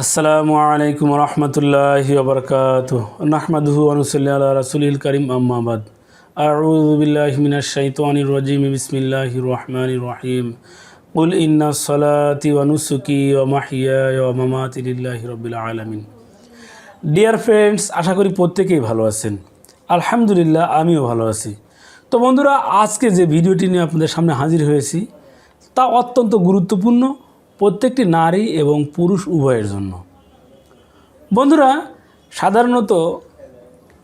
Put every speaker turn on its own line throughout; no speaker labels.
আসসালামু আলাইকুম রহমতুল্লাহ ওবরকাত নাহমাদহু আনুসল্লাহ আল্লাহ রসুলিল করিম আম্মাবাদ আউযুবিল্লাহি মিনাশ শাইতানির রাজিম, বিসমিল্লাহির রহমানির রহিম। কুল ইন্না সলাতি ওয়া নুসুকি ওয়া মাহইয়ায়া ওয়া মামাতি লিল্লাহি রাব্বিল আলামিন। ডিয়ার ফ্রেন্ডস আশা করি প্রত্যেকেই ভালো আছেন। আলহামদুলিল্লাহ, আমিও ভালো আছি। তো বন্ধুরা, আজকে যে ভিডিওটি নিয়ে আপনাদের সামনে হাজির হয়েছি, তা অত্যন্ত গুরুত্বপূর্ণ প্রত্যেকটি নারী এবং পুরুষ উভয়ের জন্য। বন্ধুরা, সাধারণত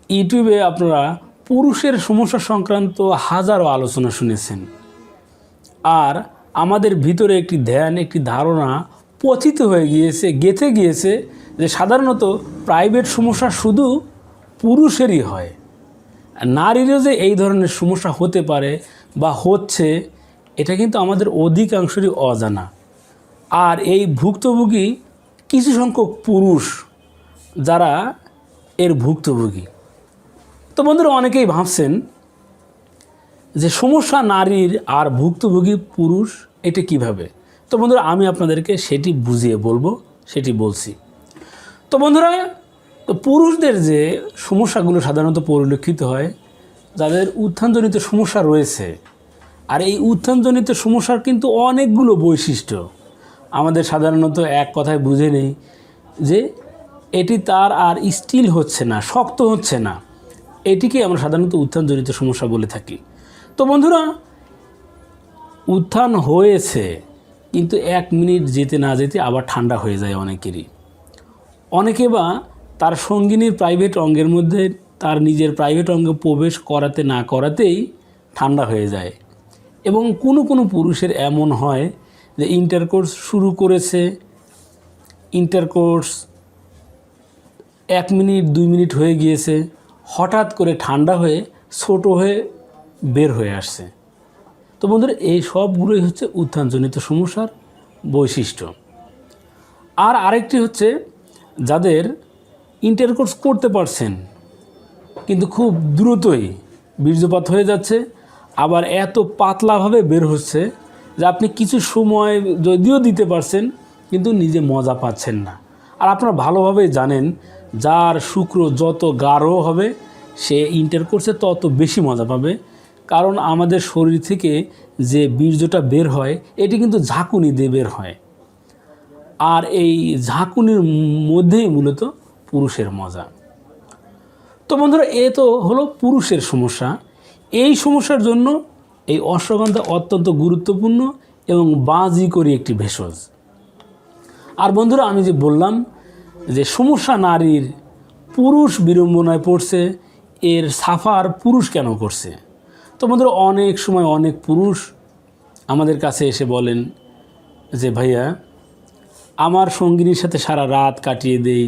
ইউটিউবে আপনারা পুরুষের সমস্যা সংক্রান্ত হাজারো আলোচনা শুনেছেন। আর আমাদের ভিতরে একটি ধ্যান, একটি ধারণা পচিত হয়ে গিয়েছে, গেঁথে গিয়েছে যে সাধারণত প্রাইভেট সমস্যা শুধু পুরুষেরই হয়। নারীরও যে এই ধরনের সমস্যা হতে পারে বা হচ্ছে, এটা কিন্তু আমাদের অধিকাংশেরই অজানা। আর এই ভুক্তভোগী কিছু সংখ্যক পুরুষ যারা এর ভুক্তভোগী। তো বন্ধুরা, অনেকেই ভাবছেন যে সমস্যা নারীর আর ভুক্তভোগী পুরুষ এটা কীভাবে? তো বন্ধুরা, আমি আপনাদেরকে সেটি বুঝিয়ে বলব, সেটি বলছি। তো বন্ধুরা, তো পুরুষদের যে সমস্যাগুলো সাধারণত পরিলক্ষিত হয়, যাদের উত্থানজনিত সমস্যা রয়েছে, আর এই উত্থানজনিত সমস্যার কিন্তু অনেকগুলো বৈশিষ্ট্য। আমাদের সাধারণত এক কথায় বুঝে নেই যে এটি তার আর স্টিল হচ্ছে না, শক্ত হচ্ছে না। এটিকে আমরা সাধারণত উত্থানজনিত সমস্যা বলে থাকি। তো বন্ধুরা, উত্থান হয়েছে, কিন্তু এক মিনিট যেতে না যেতে আবার ঠান্ডা হয়ে যায় অনেকেরই। অনেকে বা তার সঙ্গিনীর প্রাইভেট অঙ্গের মধ্যে তার নিজের প্রাইভেট অঙ্গে প্রবেশ করাতে না করাতেই ঠান্ডা হয়ে যায়। এবং কোনো কোনো পুরুষের এমন হয় যে ইন্টারকোর্স শুরু করেছে। ইন্টারকোর্স এক মিনিট, দুই মিনিট হয়ে গিয়েছে। হঠাৎ করে ঠান্ডা হয়ে ছোট হয়ে বের হয়ে আসছে। তো বন্ধুরা, এই সবগুলোই হচ্ছে উত্থানজনিত সমস্যার বৈশিষ্ট্য। আর আরেকটি হচ্ছে যাদের ইন্টারকোর্স করতে পারছেন, কিন্তু খুব দ্রুতই বীর্যপাত হয়ে যাচ্ছে, আবার এত পাতলাভাবে বের হচ্ছে যে আপনি কিছু সময় যদিও দিতে পারছেন, কিন্তু নিজে মজা পাচ্ছেন না। আর আপনারা ভালোভাবে জানেন, যার শুক্র যত গাঢ় হবে, সে ইন্টারকোর্সে তত বেশি মজা পাবে। কারণ আমাদের শরীর থেকে যে বীর্যটা বের হয়, এটি কিন্তু ঝাঁকুনি দিয়ে বের হয়। আর এই ঝাঁকুনির মধ্যেই মূলত পুরুষের মজা। তো বন্ধুরা, এ তো হলো পুরুষের সমস্যা। এই সমস্যার জন্য এই অশ্বগন্ধা অত্যন্ত গুরুত্বপূর্ণ এবং বাজি করি একটি ভেষজ। আর বন্ধুরা, আমি যে বললাম যে সমস্যা নারীর পুরুষ বিড়ম্বনায় পড়ছে, এর সাফার পুরুষ কেন করছে? তো বন্ধুরা, অনেক সময় অনেক পুরুষ আমাদের কাছে এসে বলেন যে, ভাইয়া, আমার সঙ্গিনীর সাথে সারা রাত কাটিয়ে দেই,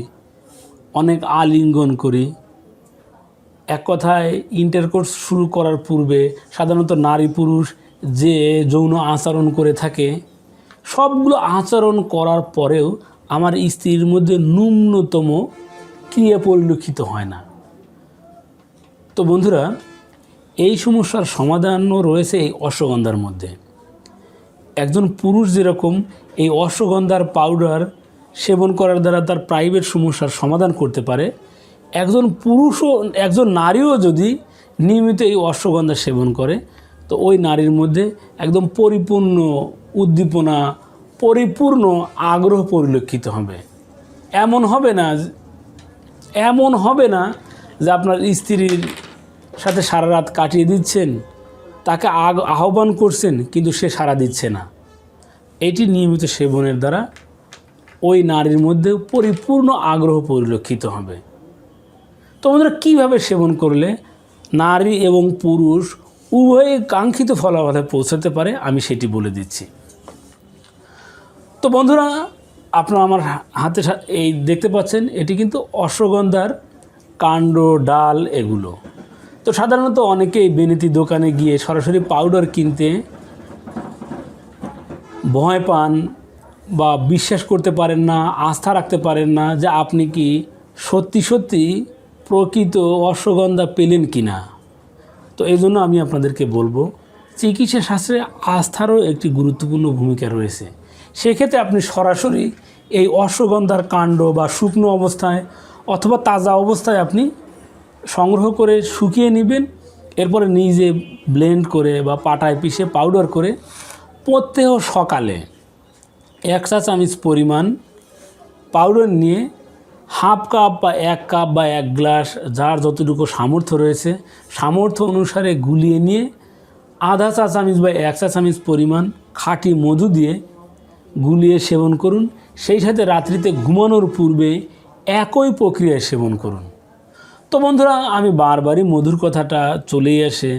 অনেক আলিঙ্গন করি এক কথায় ইন্টারকোর্স শুরু করার পূর্বে সাধারণত নারী পুরুষ যে যৌন আচরণ করে থাকে, সবগুলো আচরণ করার পরেও আমার স্ত্রীর মধ্যে ন্যূনতম ক্রিয়া পরিলক্ষিত হয় না। তো বন্ধুরা, এই সমস্যার সমাধানও রয়েছে এই অশ্বগন্ধার মধ্যে। একজন পুরুষ যেরকম এই অশ্বগন্ধার পাউডার সেবন করার দ্বারা তার প্রাইভেট সমস্যার সমাধান করতে পারে একজন পুরুষও, একজন নারীও যদি নিয়মিত এই অশ্বগন্ধা সেবন করে, তো ওই নারীর মধ্যে একদম পরিপূর্ণ উদ্দীপনা, পরিপূর্ণ আগ্রহ পরিলক্ষিত হবে। এমন হবে না এমন হবে না যে আপনার স্ত্রীর সাথে সারা রাত কাটিয়ে দিচ্ছেন, তাকে আগ, আহ্বান করছেন, কিন্তু সে সাড়া দিচ্ছে না। এটি নিয়মিত সেবনের দ্বারা ওই নারীর মধ্যে পরিপূর্ণ আগ্রহ পরিলক্ষিত হবে। তো বন্ধুরা, কীভাবে সেবন করলে নারী এবং পুরুষ উভয়ে কাঙ্ক্ষিত ফলাফলে পৌঁছাতে পারে, আমি সেটি বলে দিচ্ছি। তো বন্ধুরা, আপনারা আমার হাতে এই দেখতে পাচ্ছেন, এটি কিন্তু অশ্বগন্ধার কাণ্ড, ডাল এগুলো। তো সাধারণত অনেকেই বেনিতি দোকানে গিয়ে সরাসরি পাউডার কিনতে ভয় পান বা বিশ্বাস করতে পারেন না, আস্থা রাখতে পারেন না যে আপনি কি সত্যি সত্যি প্রকৃত অশ্বগন্ধা পেলেন কি না তো এই জন্য আমি আপনাদেরকে বলব, চিকিৎসা শাস্ত্রে আস্থারও একটি গুরুত্বপূর্ণ ভূমিকা রয়েছে। সেক্ষেত্রে আপনি সরাসরি এই অশ্বগন্ধার কাণ্ড বা শুকনো অবস্থায় অথবা তাজা অবস্থায় আপনি সংগ্রহ করে শুকিয়ে নেবেন, এরপরে নিজে ব্লেন্ড করে বা পাটায় পিষে পাউডার করে প্রত্যেহ সকালে এক চা চামচ পরিমাণ পাউডার নিয়ে হাফ কাপ বা এক কাপ বা এক গ্লাস যার যতটুকু সামর্থ্য রয়েছে, সামর্থ্য অনুসারে গুলিয়ে নিয়ে আধা চা চামচ বা এক চা চামচ পরিমাণ খাঁটি মধু দিয়ে গুলিয়ে সেবন করুন। সেই সাথে রাত্রিতে ঘুমানোর পূর্বে একই প্রক্রিয়ায় সেবন করুন। তো বন্ধুরা, আমি বারবারই মধুর কথাটা চলেই আসে।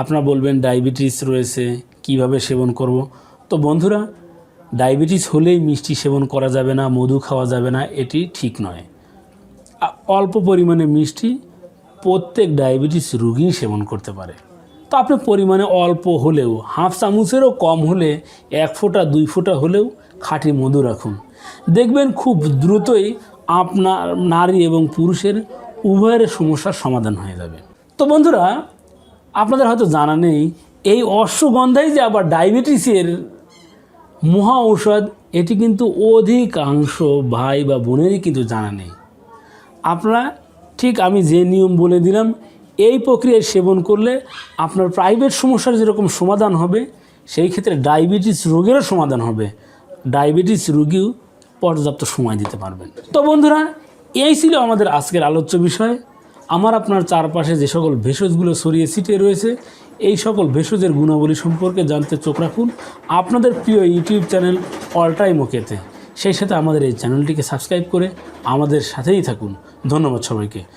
আপনারা বলবেন, ডায়াবেটিস রয়েছে, কীভাবে সেবন করব? তো বন্ধুরা, ডায়াবেটিস হলেই মিষ্টি সেবন করা যাবে না, মধু খাওয়া যাবে না, এটি ঠিক নয়। অল্প পরিমাণে মিষ্টি প্রত্যেক ডায়াবেটিস রোগী সেবন করতে পারে। তো আপনি পরিমাণে অল্প হলেও, হাফ চামচেরও কম হলে এক ফোঁটা, দুই ফোঁটা হলেও খাঁটি মধু রাখুন। দেখবেন খুব দ্রুতই আপনার নারী এবং পুরুষের উভয়ের সমস্যার সমাধান হয়ে যাবে। তো বন্ধুরা, আপনাদের হয়তো জানা নেই, এই অশ্বগন্ধাই যে আবার ডায়াবেটিসের মহা ঔষধ, এটি কিন্তু অধিকাংশ ভাই বা বোনেরই কিন্তু জানা নেই। আপনারা ঠিক আমি যে নিয়ম বলে দিলাম, এই প্রক্রিয়ায় সেবন করলে আপনার প্রাইভেট সমস্যার যেরকম সমাধান হবে, সেই ক্ষেত্রে ডায়াবেটিস রোগেরও সমাধান হবে। ডায়াবেটিস রোগীও পর্যাপ্ত সময় দিতে পারবেন। তো বন্ধুরা, এই ছিল আমাদের আজকের আলোচ্য বিষয়। আমার আপনার চারপাশে যে সকল ভেষজগুলো ছড়িয়ে ছিটিয়ে রয়েছে, এই সকল ভেষজের গুণাবলী সম্পর্কে জানতে চোখ রাখুন। আপনাদের প্রিয় ইউটিউব চ্যানেল অল টাইম ওকেতে সেই সাথে আমাদের এই চ্যানেলটিকে সাবস্ক্রাইব করে আমাদের সাথেই থাকুন। ধন্যবাদ সবাইকে।